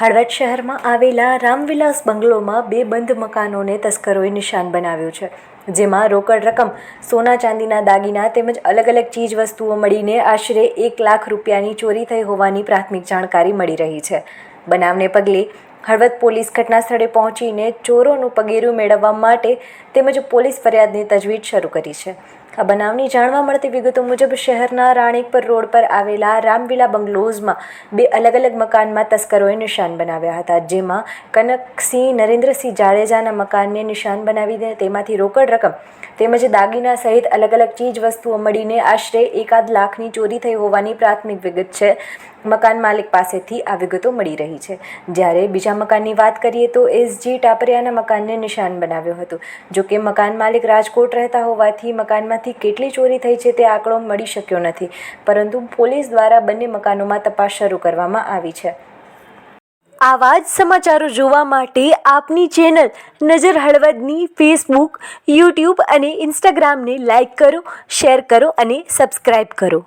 હળવદ શહેરમાં આવેલા રામવિલાસ બંગલોમાં બે બંધ મકાનોને તસ્કરોએ નિશાન બનાવ્યું છે, જેમાં રોકડ રકમ, સોના ચાંદીના દાગીના તેમજ અલગ અલગ ચીજ વસ્તુઓ મળીને આશરે એક લાખ રૂપિયાની ચોરી થઈ હોવાની પ્રાથમિક જાણકારી મળી રહી છે. બનાવને પગલે હળવદ પોલીસ ઘટના સ્થળે પહોંચીને ચોરોનું પગેરું મેળવવા માટે તેમજ પોલીસ ફરિયાદની તજવીજ શરૂ કરી છે. આ બનાવની જાણવા મળતી વિગતો મુજબ શહેરના રાણીકપર રોડ પર આવેલા રામવિલા બંગલોઝમાં બે અલગ અલગ મકાનમાં તસ્કરોએ નિશાન બનાવ્યા હતા, જેમાં કનકસિંહ, નરેન્દ્રસિંહ જાડેજાના મકાનને નિશાન બનાવીને તેમાંથી રોકડ રકમ તેમજ દાગીના સહિત અલગ અલગ ચીજ વસ્તુઓ મળીને આશરે એકાદ લાખની ચોરી થઈ હોવાની પ્રાથમિક વિગત છે. મકાન માલિક પાસેથી આ વિગતો મળી રહી છે. જ્યારે બીજા મકાનની વાત કરીએ તો એસજી ટાપરિયાના મકાનને નિશાન બનાવ્યું હતું. જોકે મકાન માલિક રાજકોટ રહેતા હોવાથી મકાનમાંથી કેટલી ચોરી થઈ છે તે આંકડો મળી શક્યો નથી. પરંતુ પોલીસ દ્વારા બંને મકાનોમાં તપાસ શરૂ કરવામાં આવી છે. આવા જ સમાચારો જોવા માટે આપની ચેનલ નજર હળવદની ફેસબુક, યુટ્યુબ અને ઇન્સ્ટાગ્રામને લાઇક કરો, શેર કરો અને સબસ્ક્રાઈબ કરો.